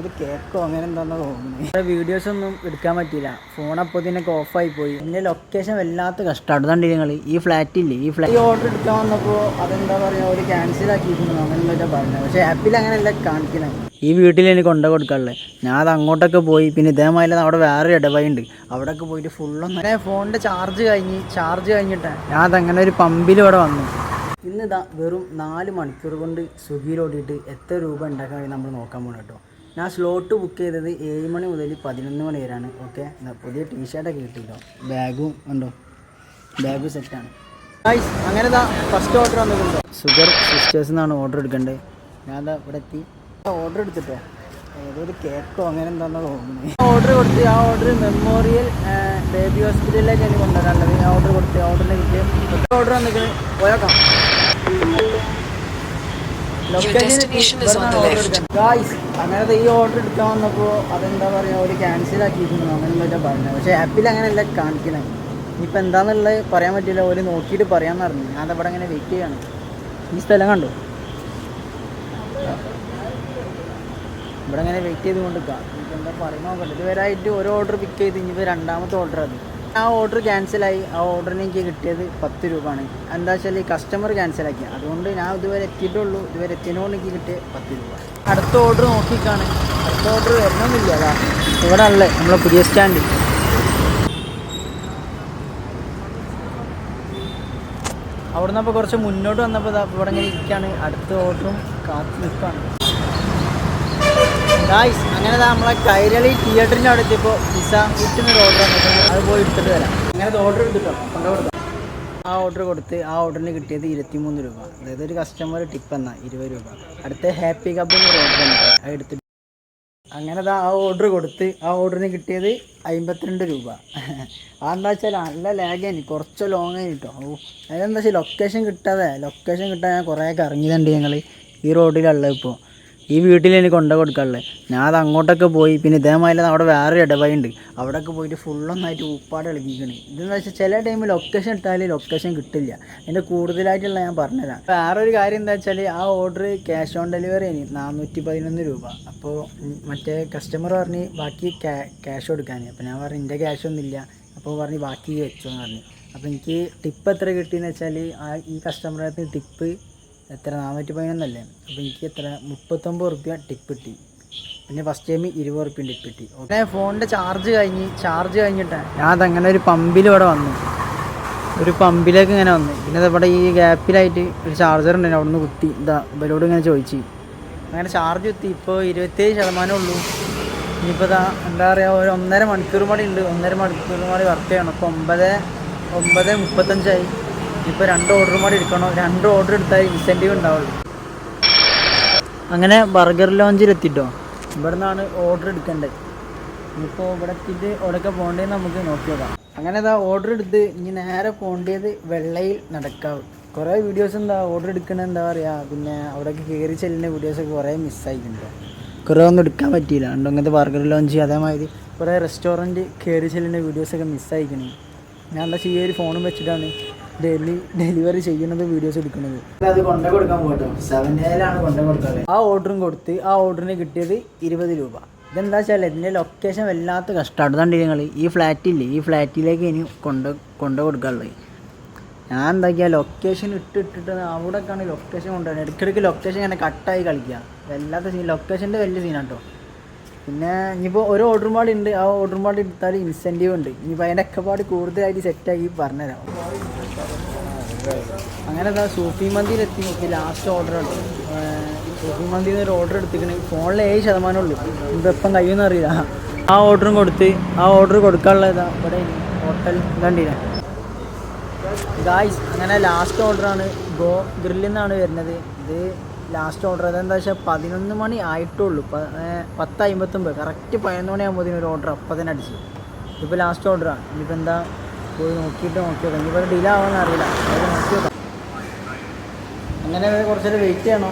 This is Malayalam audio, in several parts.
ഏതൊരു കേക്കോ അങ്ങനെ തോന്നുന്നത് വീഡിയോസ് ഒന്നും എടുക്കാൻ പറ്റിയില്ല. ഫോൺ അപ്പോൾ തന്നെ ഓഫായി പോയി. എന്റെ ലൊക്കേഷൻ വല്ലാത്ത കഷ്ടമാണ് അതുകൊണ്ട് നിങ്ങൾ ഈ ഫ്ലാറ്റില്ലേ ഈ ഫ്ലാറ്റ് ഓർഡർ എടുക്കാൻ വന്നപ്പോൾ അതെന്താ പറയുക ഒരു ക്യാൻസൽ ആക്കിയിരുന്നു അങ്ങനെ പറഞ്ഞത്. പക്ഷേ ആപ്പിൽ അങ്ങനെയല്ല കാണിക്കുന്നത്. ഈ വീട്ടിൽ എനിക്ക് കൊണ്ട കൊടുക്കാനുള്ളത് ഞാൻ അത് അങ്ങോട്ടൊക്കെ പോയി. പിന്നെ ഇതേമാതിരി അവിടെ വേറെ ഇടവായി ഉണ്ട് അവിടെയൊക്കെ പോയിട്ട് ഫുള്ളൊന്നും അങ്ങനെ ഫോണിന്റെ ചാർജ് കഴിഞ്ഞ് ചാർജ് കഴിഞ്ഞിട്ട്. ഞാൻ അതങ്ങനെ ഒരു പമ്പിൽ ഇവിടെ വന്നു. ഇന്ന് ഇതാ വെറും നാല് മണിക്കൂർ കൊണ്ട് സ്വിഗ്ഗിയിലോട്ടിട്ട് എത്ര രൂപ ഉണ്ടാക്കാൻ നമ്മൾ നോക്കാൻ പോകണം കേട്ടോ ഞാൻ സ്ലോട്ട് ബുക്ക് ചെയ്തത് ഏഴ് മണി മുതൽ പതിനൊന്ന് മണി വരെയാണ്. ഓക്കെ പുതിയ ടീഷർട്ടൊക്കെ കിട്ടിയിട്ടോ. ബാഗും ഉണ്ടോ? ബാഗ് സെറ്റാണ് ഗൈസ് അങ്ങനെ ഫസ്റ്റ് ഓർഡർ വന്നിട്ടുണ്ടോ. ഷുഗർ സിസ്റ്റേഴ്സ് എന്നാണ് ഓർഡർ എടുക്കേണ്ടത് ഞാൻ ഇവിടെ എത്തി. ഓർഡർ എടുത്തിട്ടോ. ഏതൊരു കേക്കോ അങ്ങനെ എന്താണെന്ന് തോന്നുന്നത് ഓർഡർ കൊടുത്ത് ആ ഓർഡർ മെമ്മോറിയൽ ബേബി ഹോസ്പിറ്റലിലേക്ക് എനിക്ക് കൊണ്ടുവരാനുള്ളത്. ആ ഓർഡർ കൊടുത്ത് ഓർഡറിന് കിട്ടിയ. ഓർഡർ വന്നിട്ട് പോയേക്കാം. ഗായ്സ് അങ്ങനത്തെ ഈ ഓർഡർ എടുക്കാൻ വന്നപ്പോൾ അതെന്താ പറയുക ഒരു ക്യാൻസൽ ആക്കിയിരിക്കുന്നു അങ്ങനെ എന്താ പറഞ്ഞത്. പക്ഷേ ആപ്പിൽ അങ്ങനെയല്ല കാണിക്കുന്നത് ഇനിയിപ്പോൾ എന്താണെന്നുള്ളത് പറയാൻ പറ്റില്ല. ഒരു നോക്കിയിട്ട് പറയാമെന്ന് പറഞ്ഞു. ഞാൻ അവിടെ അങ്ങനെ വെയിറ്റ് ചെയ്യാണ്. ഈ സ്ഥലം കണ്ടോ? ഇവിടെ അങ്ങനെ വെയിറ്റ് ചെയ്ത് കൊണ്ടിരിക്കാം ഇപ്പം എന്താ പറയുന്ന? നോക്കട്ടെ ഇതുവരായിട്ട് ഒരു ഓർഡർ പിക്ക് ചെയ്ത് ഇനിയിപ്പോൾ രണ്ടാമത്തെ ഓർഡർ അത് ആ ഓർഡർ ക്യാൻസലായി ആ ഓർഡറിന് എനിക്ക് കിട്ടിയത് പത്ത് രൂപയാണ്. എന്താ വെച്ചാൽ ഈ കസ്റ്റമർ ക്യാൻസലാക്കി അതുകൊണ്ട് ഞാൻ ഇതുവരെ എത്തിയിട്ടുള്ളൂ. ഇതുവരെ എത്തിയതുകൊണ്ട് എനിക്ക് കിട്ടിയ പത്ത് രൂപ. അടുത്ത ഓർഡർ നോക്കിക്കാണ്. അടുത്ത ഓർഡർ വരണമെന്നില്ല അതാ. ഇവിടെ അല്ലേ നമ്മളെ പുതിയ സ്റ്റാൻഡ് അവിടെ നിന്ന് അപ്പോൾ കുറച്ച് മുന്നോട്ട് വന്നപ്പോൾ ഇവിടെ ഇങ്ങനെ ഇരിക്കുകയാണ് അടുത്ത ഓർഡറും കാത്തു നിൽക്കുകയാണ് ഗായ്സ് അങ്ങനെ നമ്മളെ കൈരളി തിയേറ്ററിന്റെ അവിടെ എത്തിയപ്പോൾ പിസ കിട്ടുന്നൊരു ഓർഡർ വന്നിട്ടുണ്ട്. അത് പോയി എടുത്തിട്ട് വരാം. അങ്ങനെ ഓർഡർ എടുത്തിട്ടോ? കൊണ്ടുകൊടുത്തു ആ ഓർഡർ കൊടുത്ത് ആ ഓർഡറിന് കിട്ടിയത് ഇരുപത്തിമൂന്ന് രൂപ. അതായത് ഒരു കസ്റ്റമർ ടിപ്പ് എന്നാ ഇരുപത് രൂപ. അടുത്ത ഹാപ്പി കപ്പ് എന്നൊരു ഓർഡർ തന്നെ അത് എടുത്തിട്ട് അങ്ങനെ ആ ഓർഡർ കൊടുത്ത് ആ ഓർഡറിന് കിട്ടിയത് അമ്പത്തിരണ്ട് രൂപ. അതെന്താ വെച്ചാൽ നല്ല ലാഗാനി കുറച്ച് ലോങ് ആയി കേട്ടോ ഓ അതെന്താ വെച്ചാൽ ലൊക്കേഷൻ കിട്ടാതെ ലൊക്കേഷൻ കിട്ടാൻ ഞാൻ കുറേ കറങ്ങിയതുണ്ട് ഞങ്ങൾ ഈ റോഡിലുള്ള ഇപ്പോൾ ഈ വീട്ടിൽ എനിക്ക് കൊണ്ടു കൊടുക്കാനുള്ളത് ഞാൻ അത് അങ്ങോട്ടൊക്കെ പോയി പിന്നെ ഇതേമാതിരി അവിടെ വേറെ ഇടവഴി ഉണ്ട് അവിടെയൊക്കെ പോയിട്ട് ഫുള്ളൊന്നായിട്ട് ഉപ്പാട് ഇളകിക്കണ്. ഇതെന്ന് വെച്ചാൽ ചില ടൈമിൽ ലൊക്കേഷൻ ഇട്ടാൽ ലൊക്കേഷൻ കിട്ടില്ല. അതിന്റെ കൂടുതലായിട്ടുള്ള ഞാൻ പറഞ്ഞുതരാം വേറൊരു കാര്യം എന്താ വെച്ചാൽ ആ ഓർഡർ ക്യാഷ് ഓൺ ഡെലിവറി ആണ് നാനൂറ്റി പതിനൊന്ന് രൂപ. അപ്പോൾ മറ്റേ കസ്റ്റമർ പറഞ്ഞ് ബാക്കി ക്യാഷ് കൊടുക്കാൻ അപ്പോൾ ഞാൻ പറഞ്ഞു എന്റെ ക്യാഷ് ഒന്നുമില്ല. അപ്പോൾ പറഞ്ഞ് ബാക്കി വെച്ചോ എന്ന് പറഞ്ഞു. അപ്പോൾ എനിക്ക് ടിപ്പ് എത്ര കിട്ടിയെന്ന് വെച്ചാൽ ആ ഈ കസ്റ്റമറിനകത്ത് ടിപ്പ് എത്ര നാനൂറ്റി പതിനൊന്നല്ലേ അപ്പോൾ എനിക്ക് എത്ര? മുപ്പത്തൊമ്പത് റുപ്യ ടിപ്പ് കിട്ടി. പിന്നെ ഫസ്റ്റ് ടൈം ഇരുപത് റുപ്യ ടിപ്പ് കിട്ടി. ഓക്കെ. ഫോണിന്റെ ചാർജ് കഴിഞ്ഞ് ചാർജ് കഴിഞ്ഞിട്ട്. ഞാൻ അതങ്ങനെ ഒരു പമ്പിൽ ഇവിടെ വന്നു. ഒരു പമ്പിലേക്ക് ഇങ്ങനെ വന്നു. പിന്നെ ഇവിടെ ഈ ഗ്യാപ്പിലായിട്ട് ഒരു ചാർജർ ഉണ്ടായിരുന്നു അവിടെ നിന്ന് കുത്തി. ഇതാ ഇവരോട് ഇങ്ങനെ ചോദിച്ചു. അങ്ങനെ ചാർജ് കുത്തി. ഇപ്പോൾ ഇരുപത്തേഴ് ശതമാനമേ ഉള്ളൂ. ഇനിയിപ്പോൾ ഇതാ എന്താ പറയുക ഒരു ഒന്നര മണിക്കൂർ മണി ഉണ്ട്. ഒന്നര മണിക്കൂർ മണി വർക്ക് ചെയ്യണം. ഇപ്പോൾ ഒമ്പത് ഒമ്പത് മുപ്പത്തഞ്ചായി. ഇപ്പോൾ രണ്ട് ഓർഡർ കൂടി എടുക്കണം? രണ്ട് ഓർഡർ എടുത്താൽ ഇൻസെന്റീവ് ഉണ്ടാവുള്ളൂ. അങ്ങനെ ബർഗർ ലോഞ്ചിൽ എത്തിട്ടോ? ഇവിടെ നിന്നാണ് ഓർഡർ എടുക്കേണ്ടത്. ഇനിയിപ്പോൾ ഇവിടെ എത്തിയിട്ട് എവിടെയൊക്കെ പോകേണ്ടതെന്ന് നമുക്ക് നോക്കി നോക്കാം. അങ്ങനെ ഇതാ ഓർഡർ എടുത്ത് ഇനി നേരെ പോകേണ്ടത് വെള്ളയിൽ നടക്കാവ്. കുറേ വീഡിയോസ് എന്താ ഓർഡർ എടുക്കണത് എന്താ പറയുക പിന്നെ അവിടേക്ക് കയറി ചെല്ലുന്ന വീഡിയോസൊക്കെ കുറേ മിസ്സായിട്ടുണ്ട് കുറേ ഒന്നും എടുക്കാൻ പറ്റിയില്ല. ഉണ്ട് അങ്ങനത്തെ ബർഗർ ലോഞ്ച് അതേമാതിരി കുറേ റെസ്റ്റോറന്റ് കയറി ചെല്ലുന്ന വീഡിയോസൊക്കെ മിസ്സായിക്കണേ ഞാൻ എന്താ ചെയ്യുക ഒരു ഫോണും വെച്ചിട്ടാണ് ഡെയിലി ഡെലിവറി ചെയ്യുന്നത് വീഡിയോസ് എടുക്കുന്നത്. അത് കൊണ്ട കൊടുക്കാൻ എയിലാണ് കൊണ്ടു കൊടുക്കാറ്. ആ ഓർഡറും കൊടുത്ത് ആ ഓർഡറിന് കിട്ടിയത് ഇരുപത് രൂപ. ഇതെന്താ വെച്ചാൽ ഇതിന്റെ ലൊക്കേഷൻ വല്ലാത്ത കഷ്ടമാണ് അതുകൊണ്ട് നിങ്ങൾ ഈ ഫ്ലാറ്റില്ലേ ഈ ഫ്ലാറ്റിലേക്ക് ഇനി കൊണ്ട് കൊണ്ടു കൊടുക്കാനുള്ളത്. ഞാൻ എന്താക്കിയ ലൊക്കേഷൻ ഇട്ട് ഇട്ടിട്ട് അവിടെയൊക്കെയാണ് ലൊക്കേഷൻ കൊണ്ടുവരുന്നത്. ഇടയ്ക്കിടയ്ക്ക് ലൊക്കേഷൻ ഇങ്ങനെ കട്ടായി കളിക്കുക. വല്ലാത്ത സീൻ ലൊക്കേഷന്റെ വലിയ സീനാണ് കേട്ടോ പിന്നെ ഇനിയിപ്പോൾ ഒരു ഓർഡർ പാടി ഉണ്ട് ആ ഓർഡർ പാടി എടുത്താൽ ഇൻസെന്റീവ് ഉണ്ട്. ഇനിയിപ്പോൾ അതിന്റെ ഒക്കെ പാട് കൂടുതലായിട്ട് സെറ്റാക്കി പറഞ്ഞുതരാം അങ്ങനെ എന്താ സൂഫി മന്തിയിലെത്തി നോക്കി ലാസ്റ്റ് ഓർഡർ ഉണ്ട് സൂഫി മന്തിയിൽ നിന്ന് ഒരു ഓർഡർ എടുത്തിട്ടുണ്ടെങ്കിൽ ഫോണിൽ ഏഴ് ശതമാനം ഉള്ളൂ. എപ്പം കഴിയുമെന്ന് അറിയില്ല. ആ ഓർഡറും കൊടുത്ത് ആ ഓർഡർ കൊടുക്കാനുള്ള ഇതാ ഇവിടെ ഹോട്ടൽ കണ്ടില്ല? ഗായ്സ് അങ്ങനെ ലാസ്റ്റ് ഓർഡറാണ് ഗോ ഗ്രില്ലിൽ നിന്നാണ് വരുന്നത്. ഇത് ലാസ്റ്റ് ഓർഡർ അതെന്താ വെച്ചാൽ പതിനൊന്ന് മണി ആയിട്ടുള്ളൂ. പത്ത് അമ്പത്തൊമ്പത് കറക്റ്റ് പതിനൊന്ന് മണിയാകുമ്പോൾ ഒരു ഓർഡർ അപ്പം തന്നെ അടിച്ചു. ഇപ്പോൾ ലാസ്റ്റ് ഓർഡറാണ് ഇനിയിപ്പോൾ എന്താ? പോയി നോക്കിയിട്ട് നോക്കി നോക്കാം. ഇനിയിപ്പോൾ ഡിലേ ആവാമെന്ന് അറിയില്ല. അത് നോക്കി നോക്കാം. അങ്ങനെ കുറച്ചൊരു വെയിറ്റ് ചെയ്യണോ.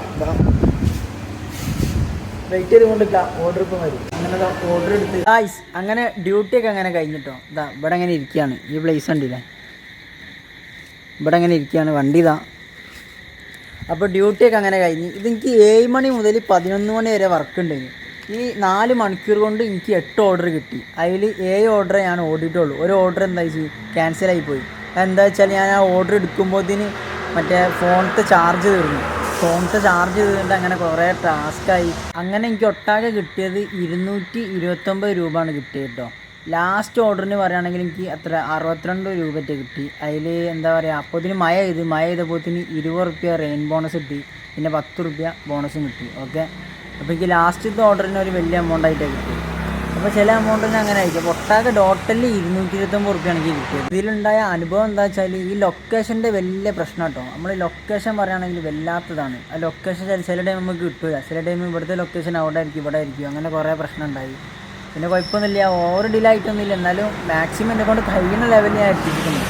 വെയിറ്റ് ചെയ്ത് കൊണ്ടിരിക്കാം ഓർഡർ ഇപ്പം വരും. അങ്ങനെ ഓർഡർ എടുത്ത്. ഗായ്സ് അങ്ങനെ ഡ്യൂട്ടിയൊക്കെ അങ്ങനെ കഴിഞ്ഞിട്ടോ. ഇതാ ഇവിടെ അങ്ങനെ ഇരിക്കുകയാണ് ഈ പ്ലേസ് ഉണ്ടല്ലേ ഇവിടെ അങ്ങനെ ഇരിക്കുകയാണ് വണ്ടി ഇതാ അപ്പോൾ ഡ്യൂട്ടിയൊക്കെ അങ്ങനെ കഴിഞ്ഞ്. ഇതെനിക്ക് ഏഴ് മണി മുതൽ പതിനൊന്ന് മണി വരെ വർക്ക് ഉണ്ടെങ്കിൽ ഈ നാല് മണിക്കൂർ കൊണ്ട് എനിക്ക് എട്ട് ഓർഡർ കിട്ടി. അതിൽ ഏഴ് ഓർഡർ ഞാൻ ഓടിയിട്ടുള്ളൂ. ഒരു ഓർഡർ എന്താ വെച്ചാൽ ക്യാൻസലായി പോയി. എന്താ വെച്ചാൽ ഞാൻ ആ ഓർഡർ എടുക്കുമ്പോഴത്തേന് മറ്റേ ഫോണത്തെ ചാർജ് തീർന്നു. ഫോണത്തെ ചാർജ് ചെയ്തിട്ട് അങ്ങനെ കുറേ ടാസ്ക്കായി അങ്ങനെ എനിക്ക് ഒട്ടാകെ കിട്ടിയത് ഇരുന്നൂറ്റി ഇരുപത്തൊമ്പത് രൂപയാണ് കിട്ടിയത് കേട്ടോ ലാസ്റ്റ് ഓർഡറിന് പറയുകയാണെങ്കിൽ എനിക്ക് അത്ര അറുപത്തിരണ്ട് രൂപയ്ക്ക് കിട്ടി. അതിൽ എന്താ പറയുക അപ്പോൾ ഇതിന് മഴ ചെയ്ത് മഴ ചെയ്തപ്പോഴത്തിന് ഇരുപത് റുപ്യ റെയിൻ ബോണസ് കിട്ടി. പിന്നെ പത്ത് റുപ്യ ബോണസും കിട്ടി. ഓക്കെ അപ്പോൾ എനിക്ക് ലാസ്റ്റത്തെ ഓർഡറിന് ഒരു വലിയ എമൗണ്ട് ആയിട്ടാണ് കിട്ടി. അപ്പോൾ ചില എമൗണ്ടിന് അങ്ങനെ ആയിരിക്കും. ഒട്ടാകെ ടോട്ടലിൽ ഇരുന്നൂറ്റി ഇരുപത്തൊമ്പത് റുപ്യാണ് എനിക്ക് കിട്ടിയത്. ഇതിലുണ്ടായ അനുഭവം എന്താ വെച്ചാൽ ഈ ലൊക്കേഷന്റെ വലിയ പ്രശ്നം കേട്ടോ. നമ്മൾ ലൊക്കേഷൻ പറയുകയാണെങ്കിൽ വല്ലാത്തതാണ്. ആ ലൊക്കേഷൻ ചില ടൈം നമുക്ക് കിട്ടില്ല ചില ടൈം ഇവിടുത്തെ ലൊക്കേഷൻ അവിടെ ആയിരിക്കും ഇവിടെ ആയിരിക്കും. അങ്ങനെ കുറേ പ്രശ്നം ഉണ്ടായി. പിന്നെ കുഴപ്പമൊന്നുമില്ല. ഓവർ ഡിലേ ആയിട്ടൊന്നുമില്ല. എന്നാലും മാക്സിമം എന്നെ കൊണ്ട് കഴിയുന്ന ലെവലിൽ ഞാൻ എത്തിച്ചിട്ടുണ്ട്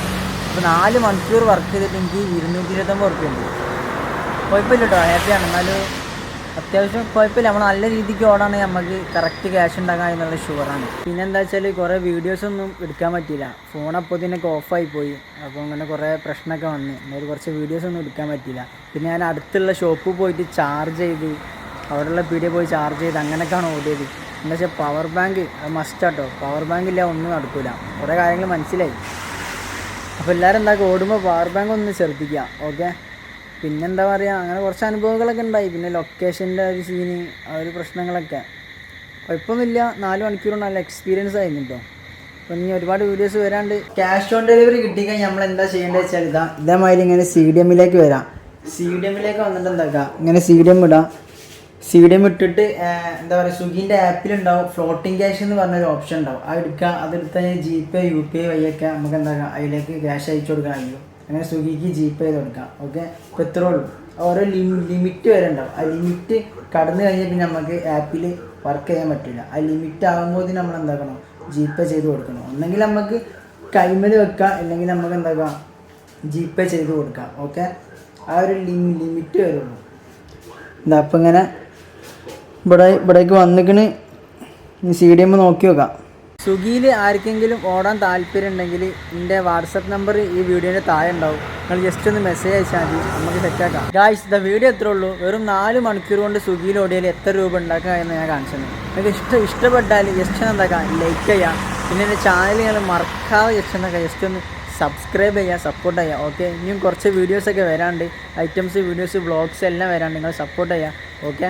അപ്പോൾ നാല് മണിക്കൂർ വർക്ക് ചെയ്തിട്ട് എനിക്ക് ഇരുന്നൂറ്റി ഇരുപത്തൊമ്പത് റുപ്യ ഉണ്ട് കുഴപ്പമില്ല കേട്ടോ ഹാപ്പിയാണ് എന്നാലും അത്യാവശ്യം കുഴപ്പമില്ല. നമ്മൾ നല്ല രീതിക്ക് ഓടാണെങ്കിൽ നമുക്ക് കറക്റ്റ് ക്യാഷ് ഉണ്ടാകാം എന്നുള്ള ഷുവറാണ് പിന്നെ എന്താ വെച്ചാൽ കുറേ വീഡിയോസൊന്നും എടുക്കാൻ പറ്റിയില്ല. ഫോൺ അപ്പോൾ ഇതിനൊക്കെ ഓഫായി പോയി. അപ്പോൾ അങ്ങനെ കുറേ പ്രശ്നമൊക്കെ വന്ന്. എന്നാലും കുറച്ച് വീഡിയോസൊന്നും എടുക്കാൻ പറ്റിയില്ല. പിന്നെ ഞാൻ അടുത്തുള്ള ഷോപ്പിൽ പോയിട്ട് ചാർജ് ചെയ്ത് അവിടെയുള്ള പീടിയ പോയി ചാർജ് ചെയ്ത് അങ്ങനെയൊക്കെയാണ് ഓടിയത് എന്താ വെച്ചാൽ പവർ ബാങ്ക് മസ്റ്റ് മസ്റ്റാട്ടോ പവർ ബാങ്ക് ഇല്ല ഒന്നും നടക്കില്ല കുറേ കാര്യങ്ങൾ മനസ്സിലായി. അപ്പോൾ എല്ലാവരും എന്താ ഓടുമ്പോൾ പവർ ബാങ്ക് ഒന്ന് ശ്രദ്ധിക്കുക ഓക്കെ പിന്നെന്താ പറയുക അങ്ങനെ കുറച്ച് അനുഭവങ്ങളൊക്കെ ഉണ്ടായി. പിന്നെ ലൊക്കേഷന്റെ ഒരു സീന് ആ ഒരു പ്രശ്നങ്ങളൊക്കെ. കുഴപ്പമൊന്നുമില്ല. നാല് മണിക്കൂർ നല്ല എക്സ്പീരിയൻസ് ആയിരുന്നു കേട്ടോ അപ്പം ഇനി ഒരുപാട് വീഡിയോസ് വരാണ്ട് ക്യാഷ് ഓൺ ഡെലിവറി കിട്ടിക്കഴിഞ്ഞാൽ നമ്മൾ എന്താ ചെയ്യേണ്ടത് വെച്ചാൽ ഇതാ ഇതേമാതിരി ഇങ്ങനെ സി ഡി എമ്മിലേക്ക് വരാം. സി ഡി എമ്മിലേക്ക് വന്നിട്ട് എന്താക്കുക ഇങ്ങനെ സി ഡി എം ഇടാം. സി ഡി എം ഇട്ടിട്ട് എന്താ പറയുക സ്വിഗ്ഗിന്റെ ആപ്പിലുണ്ടാവും ഫ്ലോട്ടിംഗ് ക്യാഷ് എന്ന് പറഞ്ഞൊരു ഓപ്ഷൻ ഉണ്ടാവും. ആ എടുക്കുക അതെടുത്ത് G pay U P I വഴിയൊക്കെ നമുക്ക് എന്താക്കാം അതിലേക്ക് ക്യാഷ് അയച്ചു കൊടുക്കാൻ അങ്ങനെ സ്വിഗ്ഗിക്ക് ജി പേ ചെയ്ത് കൊടുക്കാം. ഓക്കെ? ഇപ്പോൾ ഇത്രേ ഉള്ളൂ. ഓരോ ലിമിറ്റ് വരെ ഉണ്ടാവും. ആ ലിമിറ്റ് കടന്നു കഴിഞ്ഞാൽ പിന്നെ നമുക്ക് ആപ്പിൽ വർക്ക് ചെയ്യാൻ പറ്റില്ല ആ ലിമിറ്റ് ആകുമ്പോൾ നമ്മൾ എന്താക്കണം ജി പേ ചെയ്ത് കൊടുക്കണം. ഒന്നെങ്കിൽ നമുക്ക് കൈമൽ വെക്കാം. അല്ലെങ്കിൽ നമുക്ക് എന്താക്കാം ജി പേ ചെയ്ത് കൊടുക്കാം. ഓക്കെ? ആ ഒരു ലിമിറ്റ് വരുള്ളൂ. എന്താ അപ്പം ഇങ്ങനെ ഇവിടെ ഇവിടേക്ക് വന്നിക്കണ്. സി ഡി എം നോക്കി വെക്കാം. സ്വിഗ്ഗിയിൽ ആർക്കെങ്കിലും ഓടാൻ താല്പര്യം ഉണ്ടെങ്കിൽ എന്റെ വാട്സപ്പ് നമ്പർ ഈ വീഡിയോന്റെ താഴെ ഉണ്ടാവും. നിങ്ങൾ ജസ്റ്റ് ഒന്ന് മെസ്സേജ് അയച്ചാൽ മതി. നമുക്ക് സെറ്റാക്കാം ഗായ്സ് ദ വീഡിയോ എത്ര ഉള്ളൂ. വെറും നാല് മണിക്കൂർ കൊണ്ട് സ്വിഗ്ഗിയിൽ ഓടിയാൽ എത്ര രൂപ ഉണ്ടാക്കുക എന്ന് ഞാൻ കാണിച്ചത്. നിങ്ങൾക്ക് ഇഷ്ടം ഇഷ്ടപ്പെട്ടാൽ ജസ്റ്റ് ഒന്ന് എന്താക്കാം? ലൈക്ക് ചെയ്യാം പിന്നെ എന്റെ ചാനൽ നിങ്ങൾ മറക്കാതെ ജസ്റ്റ് എന്താക്കാം? ജസ്റ്റ് ഒന്ന് സബ്സ്ക്രൈബ് ചെയ്യുക സപ്പോർട്ട് ചെയ്യുക. ഓക്കെ ഇനിയും കുറച്ച് വീഡിയോസൊക്കെ വരാണ്ട് ഐറ്റംസ് വീഡിയോസ് വ്ളോഗ്സ് എല്ലാം വരാണ്ട് നിങ്ങൾ സപ്പോർട്ട് ചെയ്യുക. ഓക്കെ